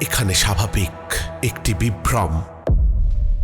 এখানে স্বাভাবিক একটি বিভ্রম।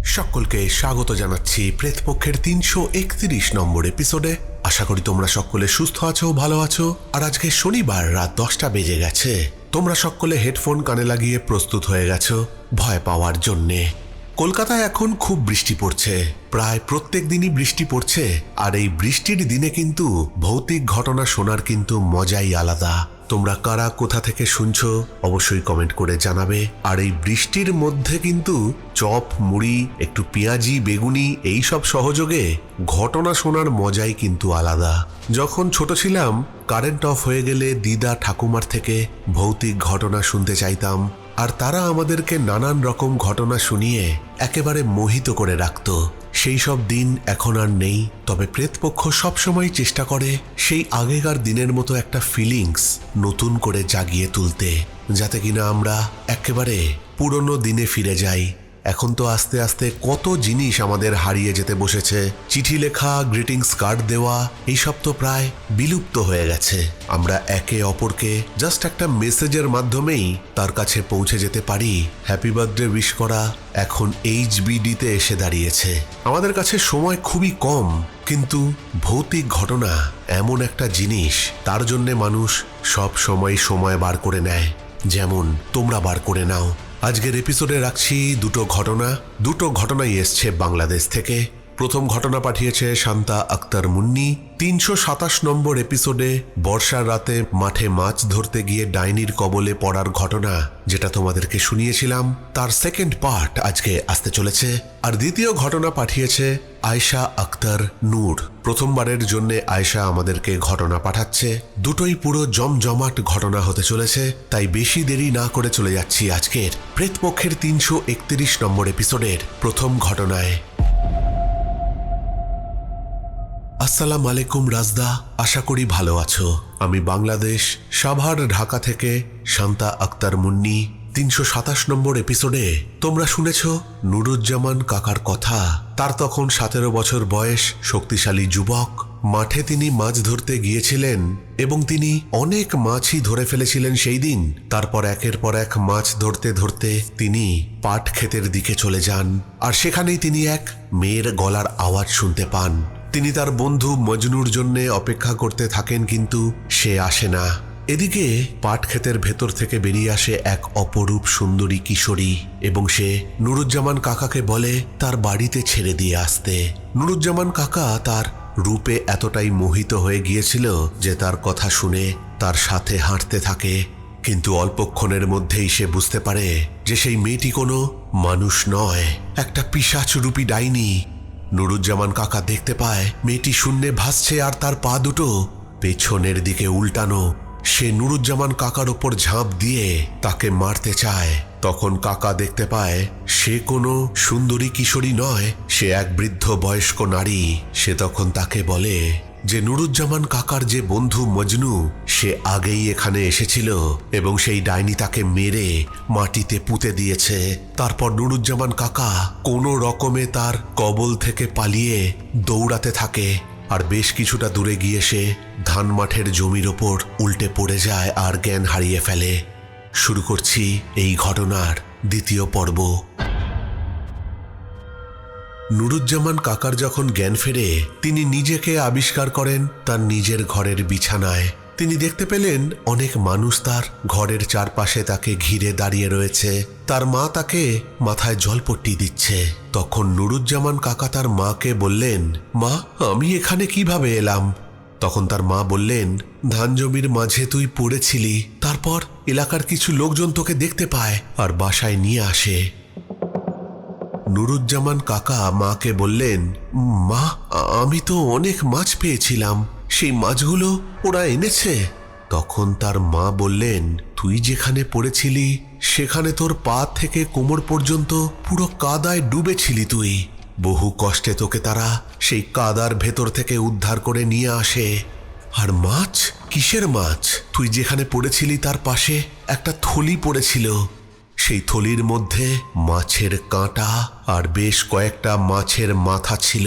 সকলকে স্বাগত জানাচ্ছি প্রেতপক্ষের তিনশো একত্রিশ নম্বর এপিসোডে। আশা করি তোমরা সকলে সুস্থ আছো, ভালো আছো। আর আজকে শনিবার, রাত দশটা বেজে গেছে। তোমরা সকলে হেডফোন কানে লাগিয়ে প্রস্তুত হয়ে গেছো, ভয় পাওয়ার জন্যে। কলকাতায় এখন খুব বৃষ্টি পড়ছে। প্রায় প্রত্যেক দিনই বৃষ্টি পড়ছে। আর এই বৃষ্টির দিনে কিন্তু ভৌতিক ঘটনা শোনার কিন্তু মজাই আলাদা। তোমরা কারা, কোথা থেকে শুনছ, অবশ্যই কমেন্ট করে জানাবে। আর এই বৃষ্টির মধ্যে কিন্তু চপ, মুড়ি, একটু পেঁয়াজি, বেগুনি, এই সব সহযোগে ঘটনা শোনার মজাই কিন্তু আলাদা। যখন ছোট ছিলাম কারেন্ট অফ হয়ে গেলে দিদা ঠাকুমার থেকে ভৌতিক ঘটনা শুনতে চাইতাম। আর তারা আমাদেরকে নানান রকম ঘটনা শুনিয়ে একেবারে মোহিত করে রাখত। সেই সব দিন এখন আর নেই, তবে প্রেতপক্ষ সবসময় চেষ্টা করে সেই আগেকার দিনের মতো একটা ফিলিংস নতুন করে জাগিয়ে তুলতে, যাতে কিনা আমরা একেবারে পুরনো দিনে ফিরে যাই। এখন তো আস্তে আস্তে কত জিনিস আমাদের হারিয়ে যেতে বসেছে। চিঠি লেখা গ্রিটিংস কার্ড দেওয়া, এইসব তো প্রায় বিলুপ্ত হয়ে গেছে। আমরা একে অপরকে জাস্ট একটা মেসেজের মাধ্যমেই তার কাছে পৌঁছে যেতে পারি। হ্যাপি বার্থডে উইশ করা এখন এইচবিডিতে এসে দাঁড়িয়েছে। আমাদের কাছে সময় খুবই কম, কিন্তু ভৌতিক ঘটনা এমন একটা জিনিস, তার জন্যে মানুষ সব সময় সময় বার করে নেয়। যেমন, তোমরা বার করে নাও। আজকের এপিসোডে রাখছি দুটো ঘটনা। দুটো ঘটনাই এসছে বাংলাদেশ থেকে। প্রথম ঘটনা পাঠিয়েছে শান্তা আক্তার মুন্নি। তিনশো সাতাশ নম্বর এপিসোডে বর্ষার রাতে মাঠে মাছ ধরতে গিয়ে ডাইনির কবলে পড়ার ঘটনা, যেটা তোমাদেরকে শুনিয়েছিলাম। তার সেকেন্ড পার্ট আজকে আসতে চলেছে। আর দ্বিতীয় ঘটনা পাঠিয়েছে আয়শা আক্তার নূর। প্রথমবারের জন্য আয়শা আমাদেরকে ঘটনা পাঠাচ্ছে। দুটোই পুরো জমজমাট ঘটনা হতে চলেছে, তাই বেশি দেরি না করে চলে যাচ্ছি আজকের। প্রেতপক্ষের তিনশো একত্রিশ নম্বর এপিসোডের প্রথম ঘটনায়। আসসালাম আলাইকুম রাজদা, আশা করি ভালো আছো। আমি বাংলাদেশ, সাভার, ঢাকা থেকে শান্তা আক্তার মুন্নি। তিনশো সাতাশ নম্বর এপিসোডে তোমরা শুনেছ নুরুজ্জামান কাকার কথা। তার তখন সতেরো বছর বয়স, শক্তিশালী যুবক। মাঠে তিনি মাছ ধরতে গিয়েছিলেন এবং তিনি অনেক মাছই ধরে ফেলেছিলেন সেই দিন। তারপর একের পর এক মাছ ধরতে ধরতে তিনি পাট ক্ষেতের দিকে চলে যান। আর সেখানেই তিনি এক মেয়ের গলার আওয়াজ শুনতে পান। তিনি তার বন্ধু মজনুর জন্যে অপেক্ষা করতে থাকেন কিন্তু সে আসে না। এদিকে পাট ক্ষেতের ভেতর থেকে বেরিয়ে আসে এক অপরূপ সুন্দরী কিশোরী এবং সে নুরুজ্জামান কাকাকে বলে তার বাড়িতে ছেড়ে দিয়ে আসতে। নুরুজ্জামান কাকা তার রূপে এতটাই মোহিত হয়ে গিয়েছিল যে তার কথা শুনে তার সাথে হাঁটতে থাকে, কিন্তু অল্পক্ষণের মধ্যেই সে বুঝতে পারে যে সেই মেয়েটি কোনো মানুষ নয়। একটা পিসাচরূপী ডাইনি নুরুজ্জামান কাকা দেখতে পায় মেয়েটি শূন্যে ভাসছে আর তার পা দুটো পেছনের দিকে উল্টানো। সে নুরুজ্জামান কাকার ওপর ঝাঁপ দিয়ে তাকে মারতে চায়। তখন কাকা দেখতে পায় সে কোনো সুন্দরী কিশোরী নয়, সে এক বৃদ্ধ বয়স্ক নারী। সে তখন তাকে বলে যে নুরুজ্জামান কাকার যে বন্ধু মজনু, সে আগেই এখানে এসেছিল এবং সেই ডাইনি তাকে মেরে মাটিতে পুঁতে দিয়েছে। তারপর নুরুজ্জামান কাকা কোনো রকমে তার কবল থেকে পালিয়ে দৌড়াতে থাকে আর বেশ কিছুটা দূরে গিয়ে সে ধান মাঠের জমির ওপর উল্টে পড়ে যায় আর জ্ঞান হারিয়ে ফেলে। শুরু করছি এই ঘটনার দ্বিতীয় পর্ব। নুরুজ্জামান কাকার যখন জ্ঞান ফেরে, তিনি নিজেকে আবিষ্কার করেন তার নিজের ঘরের বিছানায়। তিনি দেখতে পেলেন অনেক মানুষ তার ঘরের চারপাশে তাকে ঘিরে দাঁড়িয়ে রয়েছে। তার মা তাকে মাথায় জলপট্টি দিচ্ছে। তখন নুরুজ্জামান কাকা তার মাকে বললেন, মা, আমি এখানে কীভাবে এলাম? তখন তার মা বললেন, ধান জমির মাঝে তুই পড়েছিলি, তারপর এলাকার কিছু লোকজন তোকে দেখতে পায় আর বাসায় নিয়ে আসে। নুরুজ্জামান কাকা মাকে বললেন, মা, আমি তো অনেক মাছ পেয়েছিলাম। সেই মাছগুলো ওরা এনেছে। তখন তার মা বললেন, তুই যেখানে পড়েছিলি, সেখানে তোর পা থেকে কোমর পর্যন্ত পুরো কাদায় ডুবেছিলি তুই। বহু কষ্টে তোকে তারা সেই কাদার ভেতর থেকে উদ্ধার করে নিয়ে আসে। আর মাছ? কিসের মাছ? তুই যেখানে পড়েছিলি, তার পাশে একটা থলি পড়েছিল। সেই থলির মধ্যে মাছের কাঁটা আর বেশ কয়েকটা মাছের মাথা ছিল।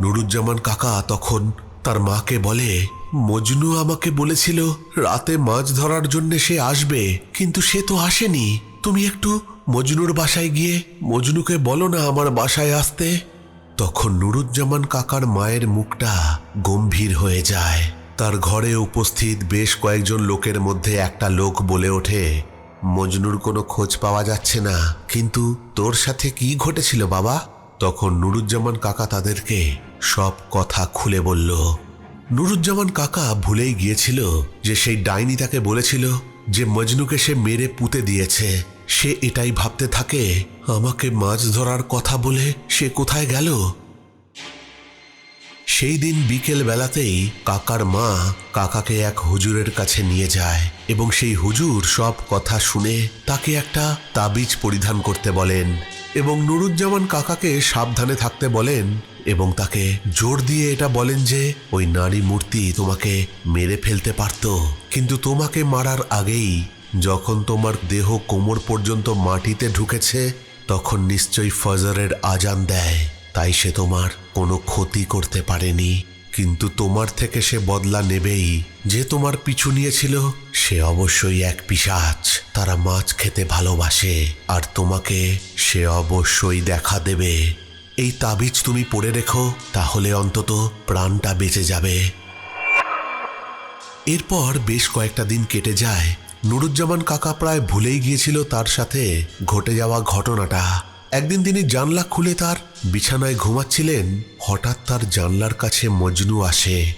নুরুজ্জামান কাকা তখন তার মাকে বলে, মজনু আমাকে বলেছিল রাতে মাছ ধরার জন্য সে আসবে, কিন্তু সে তো আসেনি। তুমি একটু মজনুর বাসায় গিয়ে মজনুকে বলো না আমার বাসায় আসতে। তখন নুরুজ্জামান কাকার মায়ের মুখটা গম্ভীর হয়ে যায়। তার ঘরে উপস্থিত বেশ কয়েকজন লোকের মধ্যে একটা লোক বলে ওঠে মজনুর কোনো খোঁজ পাওয়া যাচ্ছে না। কিন্তু তোর সাথে কি ঘটেছিল বাবা? তখন নুরুজ্জামান কাকা তাদেরকে সব কথা খুলে বলল। নুরুজ্জামান কাকা ভুলেই গিয়েছিল যে সেই ডাইনি তাকে বলেছিল যে মজনুকে সে মেরে পুঁতে দিয়েছে। সে এটাই ভাবতে থাকে, আমাকে মাছ ধরার কথা বলে সে কোথায় গেল? সেই দিন বিকেল বেলাতেই কাকার মা কাকাকে এক হুজুরের কাছে নিয়ে যায় এবং সেই হুজুর সব কথা শুনে তাকে একটা তাবিজ পরিধান করতে বলেন এবং নুরুজ্জামান কাকাকে সাবধানে থাকতে বলেন এবং তাকে জোর দিয়ে এটা বলেন যে, ওই নারী মূর্তি তোমাকে মেরে ফেলতে পারত। কিন্তু তোমাকে মারার আগেই যখন তোমার দেহ কোমর পর্যন্ত মাটিতে ঢুকেছে, তখন নিশ্চয়ই ফজরের আজান দেয়। তাই সে তোমার কোনো ক্ষতি করতে পারেনি, কিন্তু তোমার থেকে সে বদলা নেবেই। যে তোমার পিছু নিয়েছিল, সে অবশ্যই এক পিশাচ। তারা মাছ খেতে ভালোবাসে, আর তোমাকে সে অবশ্যই দেখা দেবে। এই তাবিজ তুমি পড়ে রেখো, তাহলে অন্তত প্রাণটা বেঁচে যাবে। এরপর বেশ কয়েকটা দিন কেটে যায়। নুরুজ্জামান কাকা প্রায় ভুলেই গিয়েছিল তার সাথে ঘটে যাওয়া ঘটনাটা। একদিন তিনি জানলা খুলে তার বিছানায় ঘুমাচ্ছিলেন। হঠাৎ তার জানলার কাছে মজনু আসে।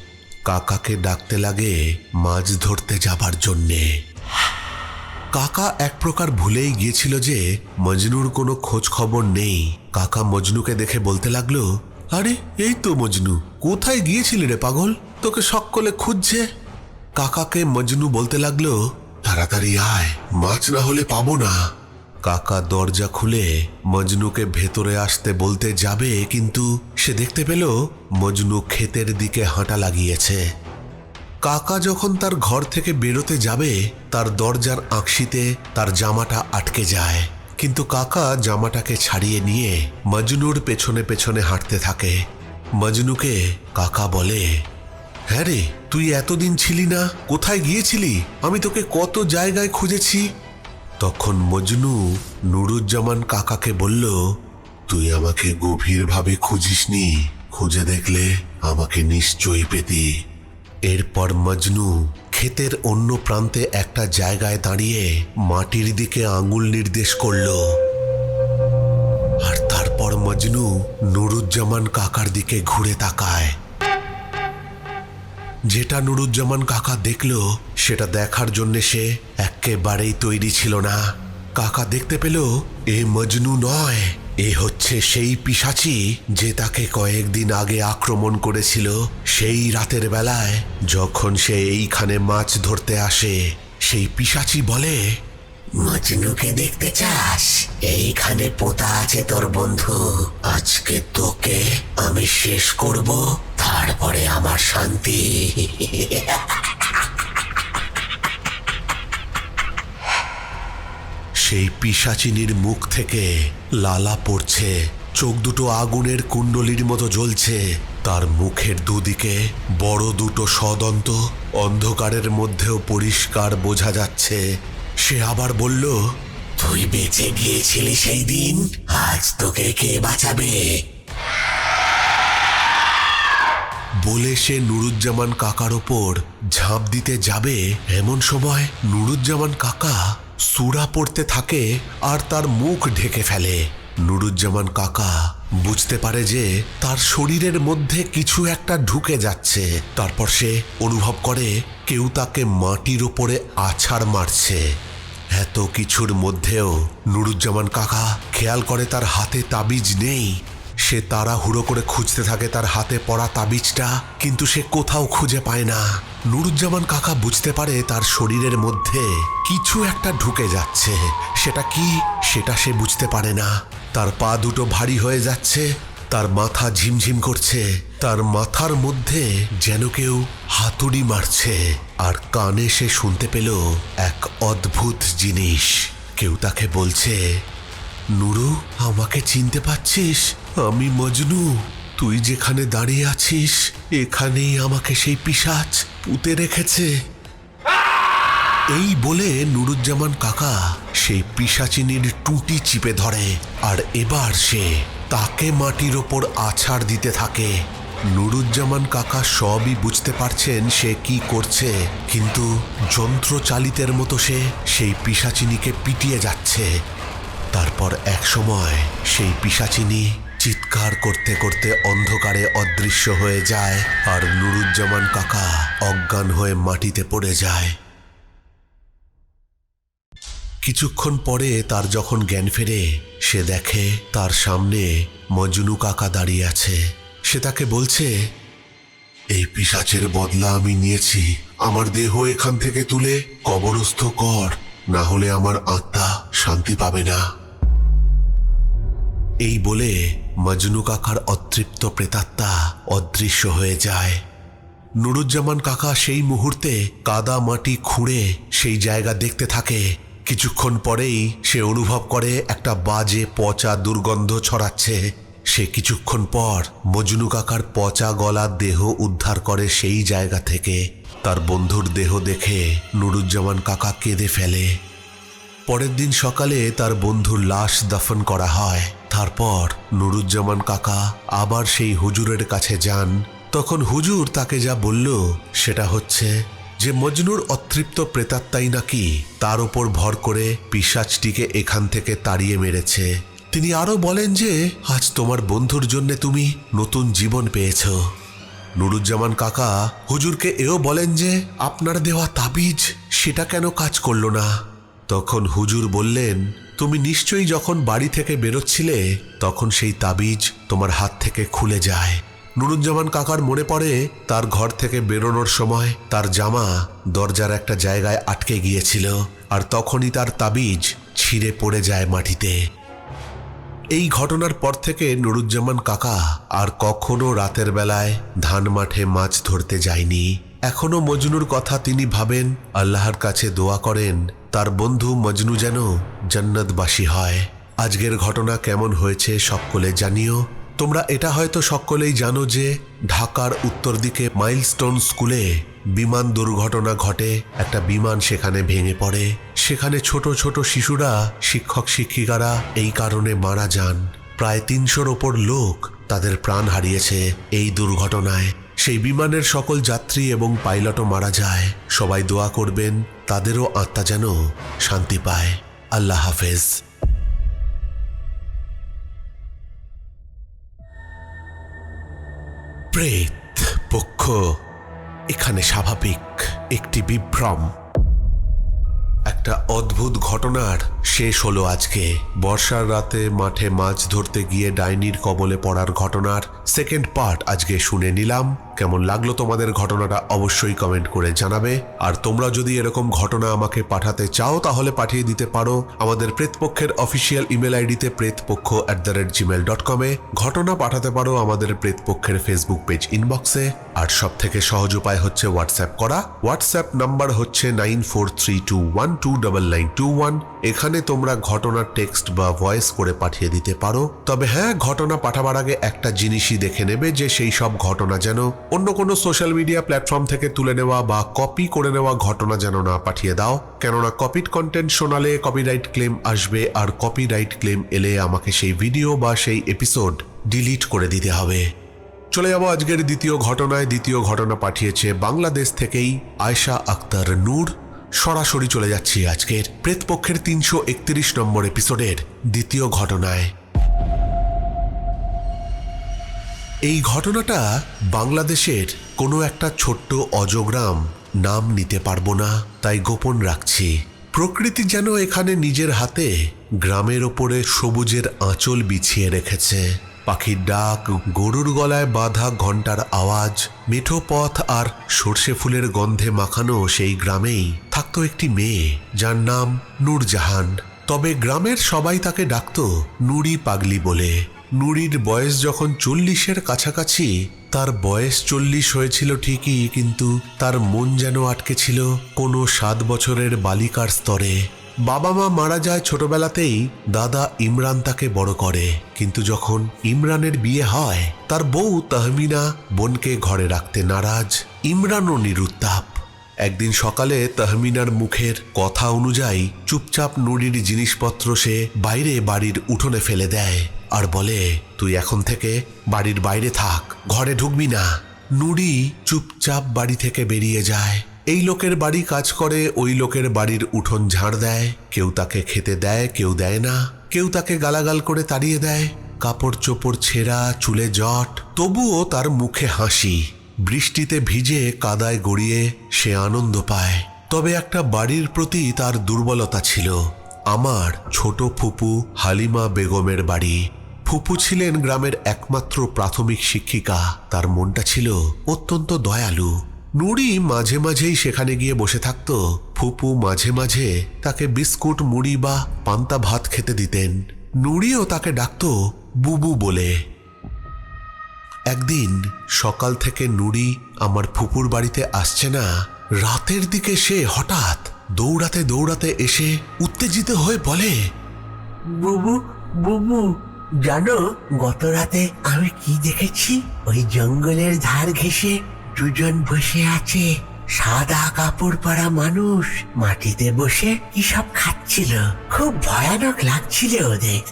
কাকাকে ডাকতে লাগে মাছ ধরতে যাবার জন্যে। কাকা এক প্রকার ভুলেই গিয়েছিল যে মজনুর কোনো খোঁজ খবর নেই। কাকা মজনুকে দেখে বলতে লাগল, আরে, এই তো মজনু, কোথায় গিয়েছিলি রে পাগল? তোকে সকলে খুঁজছে? কাকাকে মজনু বলতে লাগল, তাড়াতাড়ি আয়, মাছ না হলে পাবো না। কাকা দরজা খুলে মজনুকে ভেতরে আসতে বলতে যাবে, কিন্তু সে দেখতে পেল মজনু ক্ষেতের দিকে হাঁটা লাগিয়েছে। কাকা যখন তার ঘর থেকে বেরোতে যাবে, তার দরজার আঁকশিতে তার জামাটা আটকে যায়। কিন্তু কাকা জামাটাকে ছাড়িয়ে নিয়ে মজনুর পেছনে পেছনে হাঁটতে থাকে। মজনুকে কাকা বলে হ্যাঁ রে, তুই এতদিন ছিলি না, কোথায় গিয়েছিলি? আমি তোকে কত জায়গায় খুঁজেছি তখন মজনু নুরুজ্জামান কাকাকে বলল, তুই আমাকে গভীরভাবে খুঁজিসনি। খুঁজে দেখলে আমাকে নিশ্চয়ই পেতি। এরপর মজনু ক্ষেতের অন্য প্রান্তে একটা জায়গায় দাঁড়িয়ে মাটির দিকে আঙুল নির্দেশ করল। আর তারপর মজনু নুরুজ্জামান কাকার দিকে ঘুরে তাকায়। যেটা নুরুজ্জামান কাকা দেখল সেটা দেখার জন্য সে একেবারেই তৈরি ছিল না। কাকা দেখতে পেল এ মজনু নয়, এ হচ্ছে সেই পিসাচি যে তাকে কয়েকদিন আগে আক্রমণ করেছিল সেই রাতের বেলায় যখন সে এইখানে মাছ ধরতে আসে। সেই পিসাচি বলে, মজনুকে দেখতে চাস? এইখানে পোতা আছে তোর বন্ধু। আজকে তোকে আমি শেষ করব। তারপরে আমার শান্তি। সেই পিসাচিনীর মুখ থেকে লালা পড়ছে, চোখ দুটো আগুনের কুণ্ডলির মতো জ্বলছে। তার মুখের দুদিকে বড় দুটো সদন্ত অন্ধকারের মধ্যেও পরিষ্কার বোঝা যাচ্ছে। সে আবার বলল, তুই বেঁচে গিয়েছিলি সেই দিন, আজ তোকে কে বাঁচাবে? বলে সে নুরুজ্জামান কাকার ওপর ঝাঁপ দিতে যাবে এমন সময় নুরুজ্জামান কাকা সুরা পড়তে থাকে আর তার মুখ ঢেকে ফেলে। নুরুজ্জামান কাকা বুঝতে পারে যে তার শরীরের মধ্যে কিছু একটা ঢুকে যাচ্ছে। তারপর সে অনুভব করে কেউ তাকে মাটির ওপরে আছাড় মারছে। এত কিছুর মধ্যেও নুরুজ্জামান কাকা খেয়াল করে তার হাতে তাবিজ নেই। সে তাড়াহুড়ো করে খুঁজতে থাকে তার হাতে পড়া তাবিজটা, কিন্তু সে কোথাও খুঁজে পায় না। নুরুজ্জামান কাকা বুঝতে পারে তার শরীরের মধ্যে কিছু একটা ঢুকে যাচ্ছে। সেটা কি? সেটা সে বুঝতে পারে না। তার পা দুটো ভারী হয়ে যাচ্ছে, তার মাথা ঝিমঝিম করছে, তার মাথার মধ্যে যেন কেউ হাতুড়ি মারছে। আর কানে সে শুনতে পেল এক অদ্ভুত জিনিস। কেউ তাকে বলছে নুরু, আমাকে চিনতে পাচ্ছিস আমি মজনু, তুই যেখানে দাঁড়িয়ে আছিস, এখানেই আমাকে সেই পিসাচ পুঁতে রেখেছে। এই বলে নুরুজ্জামান কাকা সেই পিসাচিনীর টুটি চিপে ধরে, আর এবার সে তাকে মাটির ওপর আছাড় দিতে থাকে। নুরুজ্জামান কাকা সবই বুঝতে পারছেন সে কি করছে, কিন্তু যন্ত্রচালিতের মতো সে সেই পিসাচিনীকে পিটিয়ে যাচ্ছে। তারপর এক সময় সেই পিসাচিনী চিৎকার করতে করতে অন্ধকারে অদৃশ্য হয়ে যায় আর নুরুজ্জামান কাকা অজ্ঞান হয়ে মাটিতে পড়ে যায়। কিছুক্ষণ পরে তার যখন জ্ঞান ফেরে, সে দেখে তার সামনে মজনু কাকা দাঁড়িয়ে আছে। সে তাকে বলছে, এই পিসাচের বদলা আমি নিয়েছি। আমার দেহ এখান থেকে তুলে কবরস্থ কর, না হলে আমার আত্মা শান্তি পাবে না। এই বলে মজনু কাকার অতৃপ্ত প্রেতাত্মা অদৃশ্য হয়ে যায়। নুরুজ্জামান কাকা সেই মুহূর্তে কাদা মাটি খুঁড়ে সেই জায়গা দেখতে থাকে। কিছুক্ষণ পরেই সে অনুভব করে একটা বাজে পচা দুর্গন্ধ ছড়াচ্ছে। সে কিছুক্ষণ পর মজনু কাকার পচা গলা দেহ উদ্ধার করে সেই জায়গা থেকে। তার বন্ধুর দেহ দেখে নুরুজ্জামান কাকা কেঁদে ফেলে। পরের দিন সকালে তার বন্ধুর লাশ দাফন করা হয়। তারপর নুরুজ্জামান কাকা আবার সেই হুজুরের কাছে যান। তখন হুজুর তাকে যা বলল সেটা হচ্ছে যে, মজনুর অতৃপ্ত প্রেতাত্মাই নাকি তার ওপর ভর করে পিসাচটিকে এখান থেকে তাড়িয়ে মেরেছে। তিনি আরও বলেন যে, আজ তোমার বন্ধুর জন্যে তুমি নতুন জীবন পেয়েছ। নুরুজ্জামান কাকা হুজুরকে এও বলেন যে, আপনার দেওয়া তাবিজ সেটা কেন কাজ করল না? তখন হুজুর বললেন, তুমি নিশ্চয়ই যখন বাড়ি থেকে বেরোচ্ছিলে, তখন সেই তাবিজ তোমার হাত থেকে খুলে যায়। নুরুজ্জামান কাকার মনে পড়ে, তার ঘর থেকে বেরোনোর সময় তার জামা দরজার একটা জায়গায় আটকে গিয়েছিল আর তখনই তার তাবিজ ছিঁড়ে পড়ে যায় মাটিতে। এই ঘটনার পর থেকে নুরুজ্জামান কাকা আর কখনো রাতের বেলায় ধান মাঠে মাছ ধরতে যায়নি। এখনও মজনুর কথা তিনি ভাবেন, আল্লাহর কাছে দোয়া করেন তার বন্ধু মজনু যেন জান্নাতবাসী হয়। আজকের ঘটনা কেমন হয়েছে সকলে জানিও। তোমরা এটা হয়তো সকলেই জানো যে ঢাকার উত্তর দিকে মাইলস্টোন স্কুলে বিমান দুর্ঘটনা ঘটে। একটা বিমান সেখানে ভেঙে পড়ে। সেখানে ছোট ছোট শিশুরা, শিক্ষক শিক্ষিকারা এই কারণে মারা যান। প্রায় তিনশোর ওপর লোক তাদের প্রাণ হারিয়েছে এই দুর্ঘটনায়। সেই বিমানের সকল যাত্রী এবং পাইলটও মারা যায়। সবাই দোয়া করবেন, তাদেরও আত্মা যেন শান্তি পায়। আল্লাহ হাফেজ। প্রেত পক্ষ, এখানে স্বাভাবিক একটি বিভ্রম। একটা অদ্ভুত ঘটনার শেষ হলো আজকে। বর্ষার রাতে মাঠে মাছ ধরতে গিয়ে ডাইনির কবলে পড়ার ঘটনার সেকেন্ড পার্ট আজকে শুনে নিলাম। কেমন লাগল তোমাদের ঘটনাটা অবশ্যই কমেন্ট করে জানাবে। আর তোমরা যদি এরকম ঘটনা আমাকে পাঠাতে চাও, তাহলে পাঠিয়ে দিতে পারো আমাদের প্রেতপক্ষের অফিসিয়াল ইমেল আইডিতে Pretpaksha at the rate Gmail dot কমে ঘটনা পাঠাতে পারো আমাদের প্রেতপক্ষের ফেসবুক পেজ ইনবক্সে আর সব থেকে সহজ উপায় হচ্ছে হোয়াটসঅ্যাপ করা। হোয়াটসঅ্যাপ নাম্বার হচ্ছে nine four three two one two double nine two one এখানে তোমরা ঘটনার টেক্সট বা ভয়েস করে পাঠিয়ে দিতে পারো। তবে হ্যাঁ ঘটনা পাঠাবার আগে একটা জিনিসই দেখে নেবে যে সেই সব ঘটনা যেন অন্য কোনো সোশ্যাল মিডিয়া প্ল্যাটফর্ম থেকে তুলে নেওয়া বা কপি করে নেওয়া ঘটনা যেন না পাঠিয়ে দাও। কেননা কপিড কন্টেন্ট শোনালে কপিরাইট ক্লেম আসবে আর কপিরাইট ক্লেম এলে আমাকে সেই ভিডিও বা সেই এপিসোড ডিলিট করে দিতে হবে। চলে যাব আজকের দ্বিতীয় ঘটনায়। দ্বিতীয় ঘটনা পাঠিয়েছে বাংলাদেশ থেকেই আয়শা আক্তার নূর। সরাসরি চলে যাচ্ছি আজকের প্রেতপক্ষের তিনশো একত্রিশ নম্বর এপিসোডের দ্বিতীয় ঘটনায়। এই ঘটনাটা বাংলাদেশের কোনো একটা ছোট্ট অজগ্রাম নাম নিতে পারব না, তাই গোপন রাখছি। প্রকৃতি যেন এখানে নিজের হাতে গ্রামের ওপরে সবুজের আঁচল বিছিয়ে রেখেছে। পাখির ডাক, গরুর গলায় বাঁধা ঘণ্টার আওয়াজ, মেঠো পথ আর সর্ষে ফুলের গন্ধে মাখানো সেই গ্রামেই থাকত একটি মেয়ে, যার নাম নূরজাহান। তবে গ্রামের সবাই তাকে ডাকত নুরি পাগলি বলে। নুরির বয়স যখন চল্লিশের কাছাকাছি, তার বয়স চল্লিশ হয়েছিল ঠিকই, কিন্তু তার মন যেন আটকে ছিল কোনো সাত বছরের বালিকার স্তরে। বাবা মা মারা যায় ছোটবেলাতেই, দাদা ইমরান তাকে বড় করে। কিন্তু যখন ইমরানের বিয়ে হয়, তার বউ তাহমিনা বোনকে ঘরে রাখতে নারাজ, ইমরানও নিরুত্তাপ। একদিন সকালে তাহমিনার মুখের কথা অনুযায়ী চুপচাপ নুরির জিনিসপত্র সে বাইরে বাড়ির উঠোনে ফেলে দেয়। আর বলে, তুই এখন থেকে বাড়ির বাইরে থাক, ঘরে ঢুকবি না। নুরি চুপচাপ বাড়ি থেকে বেরিয়ে যায়। এই লোকের বাড়ি কাজ করে, ওই লোকের বাড়ির উঠোন ঝাড় দেয়। কেউ তাকে খেতে দেয়, কেউ দেয় না। কেউ তাকে গালাগাল করে তাড়িয়ে দেয়। কাপড় চোপড় ছেঁড়া, চুলে জট, তবুও তার মুখে হাসি। বৃষ্টিতে ভিজে কাদায় গড়িয়ে সে আনন্দ পায়। তবে একটা বাড়ির প্রতি তার দুর্বলতা ছিল। আমার ছোট ফুপু হালিমা বেগমের বাড়ি। ফুপু ছিলেন গ্রামের একমাত্র প্রাথমিক শিক্ষিকা। তার মনটা ছিল অত্যন্ত দয়ালু। নুড়ি মাঝে মাঝেই সেখানে গিয়ে বসে থাকত। ফুপু মাঝে মাঝে তাকে বিস্কুট, মুড়ি বা পান্তা ভাত খেতে দিতেন। নুড়িও তাকে ডাকতো বুবু বলে। একদিন সকাল থেকে নুড়ি আমার ফুপুর বাড়িতে আসছে না। রাতের দিকে সে হঠাৎ দৌড়াতে দৌড়াতে এসে উত্তেজিত হয়ে বলে, বুবু বুবু জানো গত রাতে আমি কি দেখেছি? ওই জঙ্গলের ধার ঘেঁষে দুজন বসে আছে। সাদা কাপড় পরা মানুষ মাটিতে বসে কি সব খাচ্ছিল? খুব ভয়ানক লাগছিল ওদের।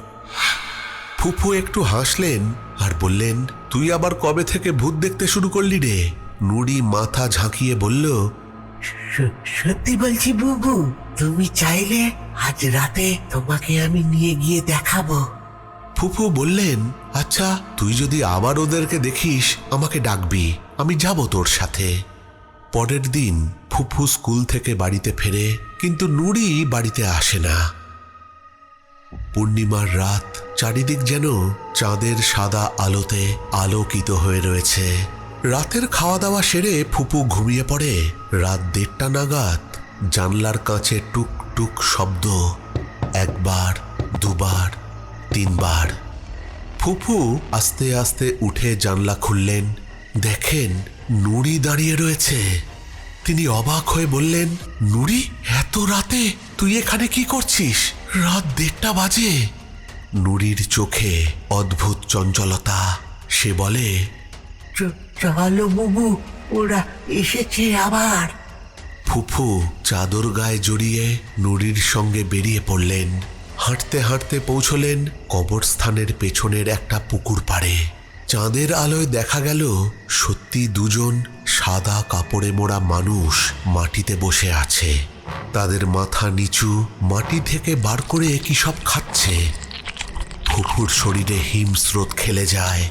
ফুফু একটু হাসলেন আর বললেন তুই আবার কবে থেকে ভূত দেখতে শুরু করলি রে? নুড়ি মাথা ঝাঁকিয়ে বলল সত্যি বলছি বুবু তুমি চাইলে আজ রাতে তোমাকে আমি নিয়ে গিয়ে দেখাবো। ফুফু বললেন আচ্ছা তুই যদি আবার ওদেরকে দেখিস, আমাকে ডাকবি, আমি যাব তোর সাথে। পরের দিন ফুফু স্কুল থেকে বাড়িতে ফেরে, কিন্তু নুড়ি বাড়িতে আসে না। পূর্ণিমার রাত চারিদিক যেন চাঁদের সাদা আলোতে আলোকিত হয়ে রয়েছে। রাতের খাওয়া দাওয়া সেরে ফুপু ঘুমিয়ে পড়ে। রাত দেড়টা নাগাদ জানলার কাছে টুক টুক শব্দ, একবার, দুবার তিনবার। ফুফু আস্তে আস্তে উঠে জানলা খুললেন। দেখেন নুড়ি দাঁড়িয়ে রয়েছে। তিনি অবাক হয়ে বললেন নুড়ি এত রাতে তুই এখানে কি করছিস? রাত দেড়টা বাজে। নুড়ির চোখে অদ্ভুত চঞ্চলতা। সে বলে চলো বুবু ওরা এসেছে আবার। ফুফু চাদর গায়ে জড়িয়ে নুরির সঙ্গে বেরিয়ে পড়লেন। হাঁটতে হাঁটতে পৌঁছলেন কবরস্থানের পেছনের একটা পুকুর পাড়ে। চাঁদের আলোয় দেখা গেল, সত্যি দুজন সাদা কাপড়ে মোড়া মানুষ মাটিতে বসে আছে। তাদের মাথা নিচু, মাটি থেকে বার করে কি সব খাচ্ছে। ফুফুর শরীরে হিমস্রোত খেলে যায়।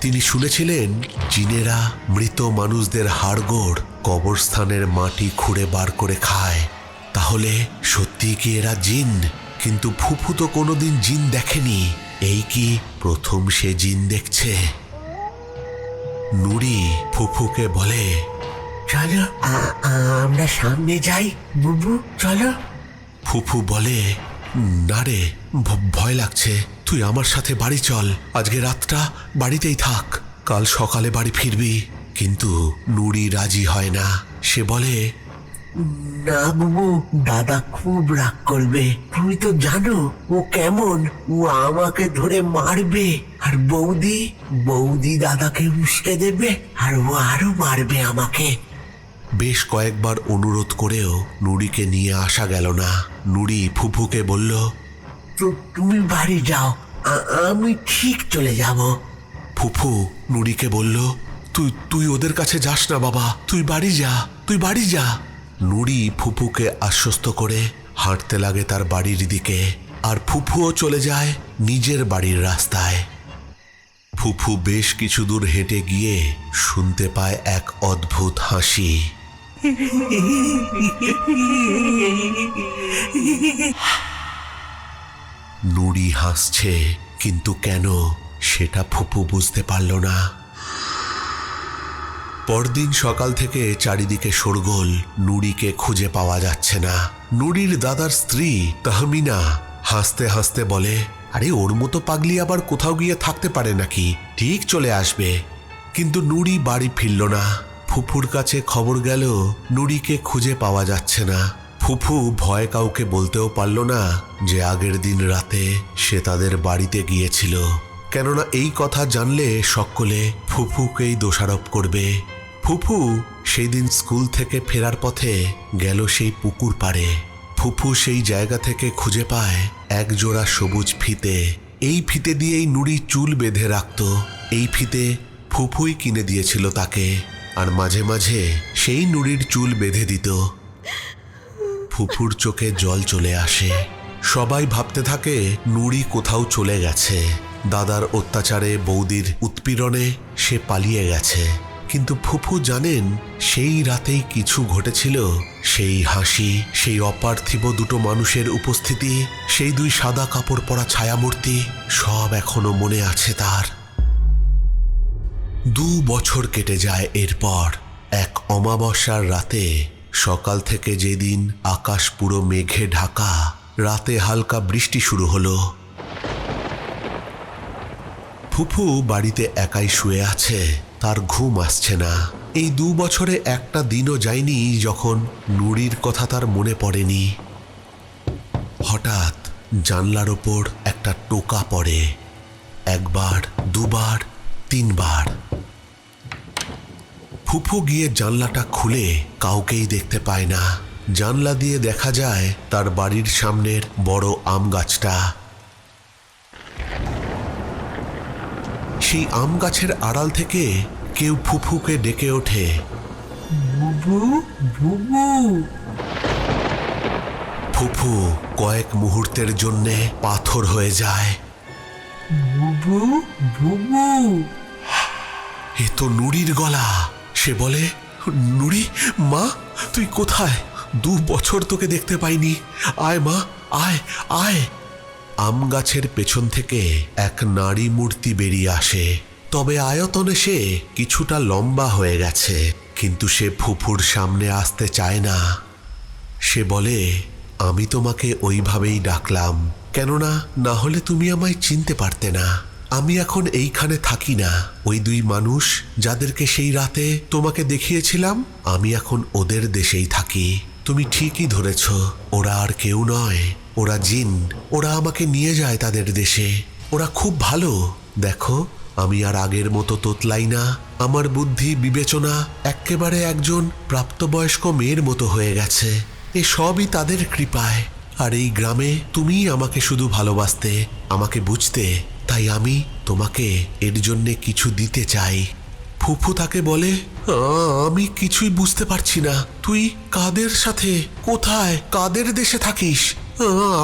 তিনি শুনেছিলেন, জিনেরা মৃত মানুষদের হাড়গোড় কবরস্থানের মাটি খুঁড়ে বার করে খায়। তাহলে সত্যি কি এরা জিন? কিন্তু ফুফু তো কোনোদিন জিন দেখেনি। এই কি প্রথম সে জিন দেখছে? নুরি ফুফুকে বলে, চলো আমরা সামনে যাই, বুবু, চলো। ফুফু বলে, না রে ভয় লাগছে। তুই আমার সাথে বাড়ি চল। আজকে রাতটা বাড়িতেই থাক। কাল সকালে বাড়ি ফিরবি। কিন্তু নুড়ি রাজি হয় না। সে বলে না বুবু দাদা খুব রাগ করবে। তুমি তো জানো ও কেমন ও আমাকে ধরে মারবে। আর বৌদি বৌদি দাদাকে উস্কে দেবে আর ও আরও মারবে আমাকে। বেশ কয়েকবার অনুরোধ করেও নুড়িকে নিয়ে আসা গেল না। নুড়ি ফুফুকে বলল তো তুমি বাড়ি যাও আমি ঠিক চলে যাব। ফুফু নুড়িকে বলল তুই তুই ওদের কাছে যাস না বাবা তুই বাড়ি যা তুই বাড়ি যা। নুড়ি ফুফুকে আশ্বস্ত করে হাঁটতে লাগে তার বাড়ির দিকে, আর ফুফুও চলে যায় নিজের বাড়ির রাস্তায়। ফুফু বেশ কিছু দূর হেঁটে গিয়ে শুনতে পায় এক অদ্ভুত হাসি। নুড়ি হাসছে, কিন্তু কেন সেটা ফুপু বুঝতে পারল না। পরদিন সকাল থেকে চারিদিকে শোরগোল। নুড়িকে খুঁজে পাওয়া যাচ্ছে না। নুড়ির দাদার স্ত্রী তাহমিনা হাসতে হাসতে বলে, আরে, ওর মতো পাগলি আবার কোথাও গিয়ে থাকতে পারে নাকি? ঠিক চলে আসবে। কিন্তু নুড়ি বাড়ি ফিরল না। ফুফুর কাছে খবর গেল নুড়িকে খুঁজে পাওয়া যাচ্ছে না। ফুফু ভয় কাউকে বলতেও পারল না যে আগের দিন রাতে সে তাদের বাড়িতে গিয়েছিল। কেননা এই কথা জানলে সকলে ফুফুকেই দোষারোপ করবে। ফুফু সেই দিন স্কুল থেকে ফেরার পথে গেল সেই পুকুর পাড়ে। ফুফু সেই জায়গা থেকে খুঁজে পায় এক জোড়া সবুজ ফিতে। এই ফিতে দিয়েই নুড়ি চুল বেঁধে রাখত। এই ফিতে ফুফুই কিনে দিয়েছিল তাকে। আর মাঝে মাঝে সেই নুড়ির চুল বেঁধে দিত। ফুফুর চোখে জল চলে আসে। সবাই ভাবতে থাকে নুড়ি কোথাও চলে গেছে। দাদার অত্যাচারে, বৌদির উৎপীড়নে সে পালিয়ে গেছে। কিন্তু ফুফু জানেন, সেই রাতেই কিছু ঘটেছিল। সেই হাসি, সেই অপার্থিব দুটো মানুষের উপস্থিতি, সেই দুই সাদা কাপড় পরা ছায়ামূর্তি, সব এখনও মনে আছে তার। দু বছর কেটে যায় এরপর। এক অমাবস্যার রাতে, সকাল থেকে যেদিন আকাশ পুরো মেঘে ঢাকা, রাতে হালকা বৃষ্টি শুরু হলো। ফুফু বাড়িতে একাই শুয়ে আছে। তার ঘুম আসছে না। এই দু বছরে একটা দিনও যায়নি যখন নুড়ির কথা তার মনে পড়েনি। হঠাৎ জানলার ওপর একটা টোকা পড়ে। একবার, দুবার, তিনবার। ফুফু গিয়ে জানলাটা খুলে কাউকেই দেখতে পায় না। জানলা দিয়ে দেখা যায় তার বাড়ির সামনের বড় আম গাছটা। সেই আম গাছের আড়াল থেকে কেউ ফুফুকে ডেকে ওঠে। বুবু বুবু। ফুফু কয়েক মুহূর্তের জন্যে পাথর হয়ে যায়। বুবু বুবু। এ তো নুড়ির গলা। সে বলে নুড়ি মা তুই কোথায়? দু বছর তোকে দেখতে পাইনি। আয় মা আয় আয়। আম গাছের পেছন থেকে এক নারী মূর্তি বেরিয়ে আসে। তবে আয়তনে সে কিছুটা লম্বা হয়ে গেছে, কিন্তু সে ফুফুর সামনে আসতে চায় না। সে বলে, আমি তোমাকে ওইভাবেই ডাকলাম। কেননা, না হলে তুমি আমায় চিনতে পারতে না। আমি এখন এইখানে থাকি না। ওই দুই মানুষ যাদেরকে সেই রাতে তোমাকে দেখিয়েছিলাম, আমি এখন ওদের দেশেই থাকি। তুমি ঠিকই ধরেছ, ওরা আর কেউ নয়। ওরা জিন। ওরা আমাকে নিয়ে যায় তাদের দেশে। ওরা খুব ভালো। দেখো, আমি আর আগের মতো তোতলাই না। আমার বুদ্ধি বিবেচনা এক্কেবারে একজন প্রাপ্তবয়স্ক মেয়ের মতো হয়ে গেছে। এ সবই তাদের কৃপায়। আর এই গ্রামে তুমিই আমাকে শুধু ভালোবাসতে, আমাকে বুঝতে। তাই আমি তোমাকে এর জন্যে কিছু দিতে চাই। ফুফু তাকে বলে "আ, আমি কিছুই বুঝতে পারছি না। তুই কাদের সাথে? কোথায়? কাদের দেশে থাকিস?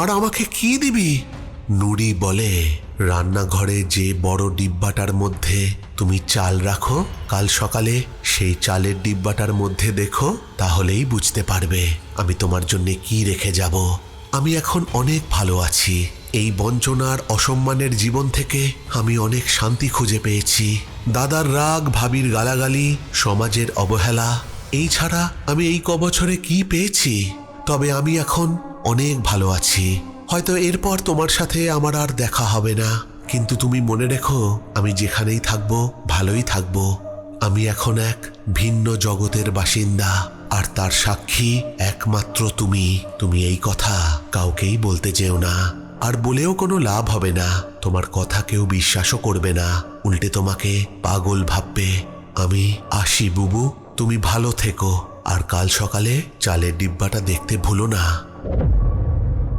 আর আমাকে কি দিবি? নুড়ি বলে রান্নাঘরে যে বড় ডিব্বাটার মধ্যে তুমি চাল রাখো কাল সকালে সেই চালের ডিব্বাটার মধ্যে দেখো তাহলেই বুঝতে পারবে আমি তোমার জন্য কি রেখে যাব। আমি এখন অনেক ভালো আছি। এই বঞ্চনার অসম্মানের জীবন থেকে আমি অনেক শান্তি খুঁজে পেয়েছি। দাদার রাগ, ভাবির গালাগালি, সমাজের অবহেলা, এই ছাড়া আমি এই কবছরে কি পেয়েছি? তবে আমি এখন অনেক ভালো আছি। হয়তো এরপর তোমার সাথে আমার আর দেখা হবে না। কিন্তু তুমি মনে রেখো, আমি যেখানেই থাকব, ভালোই থাকব। আমি এখন এক ভিন্ন জগতের বাসিন্দা। আর তার সাক্ষী একমাত্র তুমি। তুমি এই কথা কাউকেই বলতে যেও না। আর বলেও কোনো লাভ হবে না। তোমার কথা কেউ বিশ্বাসও করবে না। উল্টে তোমাকে পাগল ভাববে। আমি আসি, বুবু। তুমি ভালো থেকো। আর কাল সকালে চালের ডিব্বাটা দেখতে ভুলো না।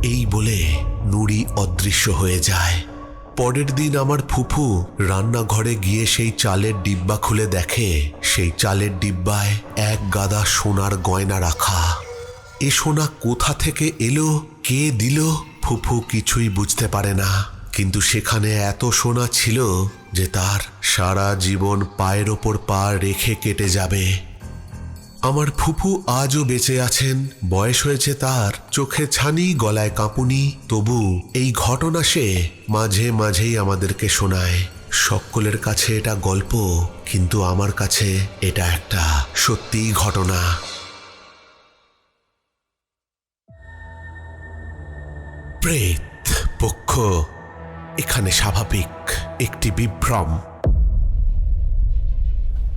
এই বলে নুড়ি অদৃশ্য হয়ে যায়। পরের দিন আমার ফুফু রান্নাঘরে গিয়ে সেই চালের ডিব্বা খুলে দেখে। সেই চালের ডিব্বায় এক গাদা সোনার গয়না রাখা। এ সোনা কোথা থেকে এলো, কে দিল, ফুফু কিছুই বুঝতে পারে না। কিন্তু সেখানে এত সোনা ছিল যে তার সারা জীবন পায়ের ওপর পা রেখে কেটে যাবে। আমার ফুফু আজও বেঁচে আছেন, বয়স হয়েছে তার। চোখে ছানি, গলায় কাঁপুনি, তবু এই ঘটনা সে মাঝে মাঝেই আমাদেরকে শোনায়। সকলের কাছে এটা গল্প, কিন্তু আমার কাছে এটা একটা সত্যিই ঘটনা। প্রেত পক্ষ, এখানে স্বাভাবিক একটি বিভ্রম।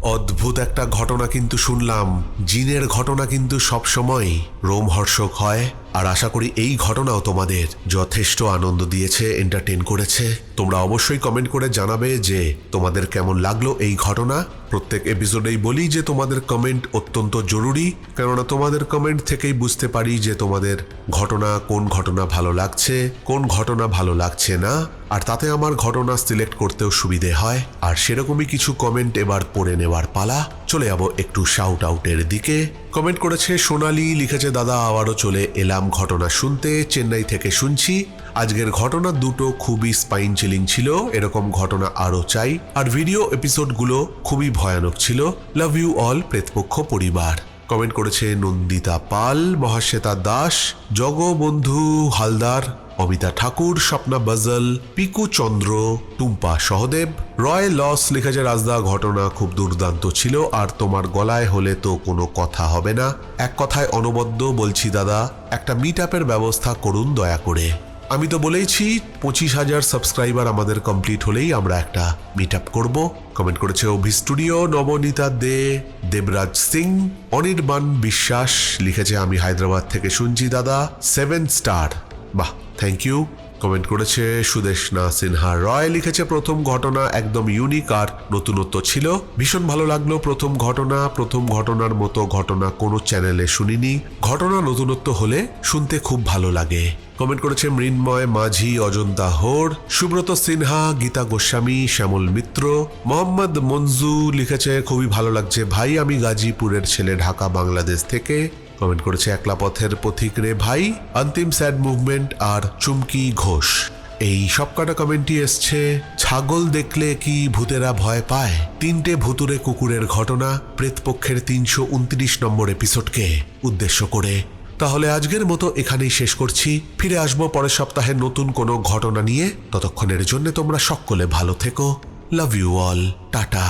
অদ্ভুত একটা ঘটনা কিন্তু শুনলাম। জিনের ঘটনা কিন্তু সবসময় রোমহর্ষক হয়। আর আশা করি এই ঘটনাও তোমাদের যথেষ্ট আনন্দ দিয়েছে এন্টারটেন করেছে। তোমরা অবশ্যই কমেন্ট করে জানাবে যে তোমাদের কেমন লাগল এই ঘটনা। প্রত্যেক এপিসোডেই বলি যে তোমাদের কমেন্ট অত্যন্ত জরুরি, কেননা তোমাদের কমেন্ট থেকেই বুঝতে পারি যে তোমাদের ঘটনা কোন ঘটনা ভালো লাগছে, কোন ঘটনা ভালো লাগছে না, আর তাতে আমার ঘটনা সিলেক্ট করতেও সুবিধে হয়। আর সেরকমই কিছু কমেন্ট এবার পড়ে নেওয়ার পালা। চলে যাব একটু শাউট আউটের দিকে। কমেন্ট করেছে, সোনালি লিখেছে, দাদা, আবারও চলে এলাম ঘটনা শুনতে, চেন্নাই থেকে শুনছি। আজকের ঘটনা দুটো খুবই স্পাইন চিলিং ছিল, এরকম ঘটনা আরও চাই। আর ভিডিও এপিসোডগুলো খুবই ভয়ানক ছিল। লাভ ইউ অল প্রেতপক্ষ পরিবার। কমেন্ট করেছে, নন্দিতা পাল, মহাশ্বেতা দাস, জগবন্ধু হালদার। অমিতা ঠাকুর, স্বপ্না বাজল, পিকু চন্দ্র, টুম্পা সহদেব, রয় লস লিখেছে রাজদা, ঘটনা খুব দুর্দান্ত ছিল, আর তোমার গলায় হলে তো কোনো কথা হবে না। এক কথায় অনবদ্য বলছি দাদা, একটা মিট ব্যবস্থা করুন দয়া করে। আমি তো বলেইছি, পঁচিশ হাজার সাবস্ক্রাইবার আমাদের কমপ্লিট হলেই আমরা একটা মিট আপ করব। কমেন্ট করেছে অভি স্টুডিও নবনীতা দে, দেবরাজ সিং, অনির্বাণ বিশ্বাস, লিখেছে আমি হায়দ্রাবাদ থেকে শুনছি দাদা সেভেন স্টার বাহ থ্যাংক ইউ কমেন্ট করেছে সুদেশনা সিনহা রয়, লিখেছে, প্রথম ঘটনা একদম ইউনিক আর নতুনত্ব ছিল। ভীষণ ভালো লাগল প্রথম ঘটনা। প্রথম ঘটনার মতো ঘটনা কোনো চ্যানেলে শুনিনি। ঘটনা নতুনত্ব হলে শুনতে খুব ভালো লাগে। কমেন্ট করেছে, মৃন্ময় মাঝি, অজন্তা হোর সুব্রত সিনহা, গীতা গোস্বামী, শ্যামল মিত্র। মোহাম্মদ মঞ্জু লিখেছে, খুবই ভালো লাগছে ভাই, আমি গাজীপুরের ছেলে ঢাকা, বাংলাদেশ থেকে। কমেন্ট করেছে একলা পথের পথিক রে ভাই, অন্তিম স্যাড মুভমেন্ট আর চুমকি ঘোষ। এই সব কটা কমেন্টই এসছে, ছাগল দেখলে কি ভূতেরা ভয় পায়? তিনটে ভুতুরে কুকুরের ঘটনা, প্রেতপক্ষের তিনশো উনত্রিশ নম্বর এপিসোডকে উদ্দেশ্য করে। তাহলে আজকের মতো এখানেই শেষ করছি। ফিরে আসব পরের সপ্তাহে নতুন কোনো ঘটনা নিয়ে। ততক্ষণের জন্য তোমরা সকলে ভালো থেকো। Love you all tata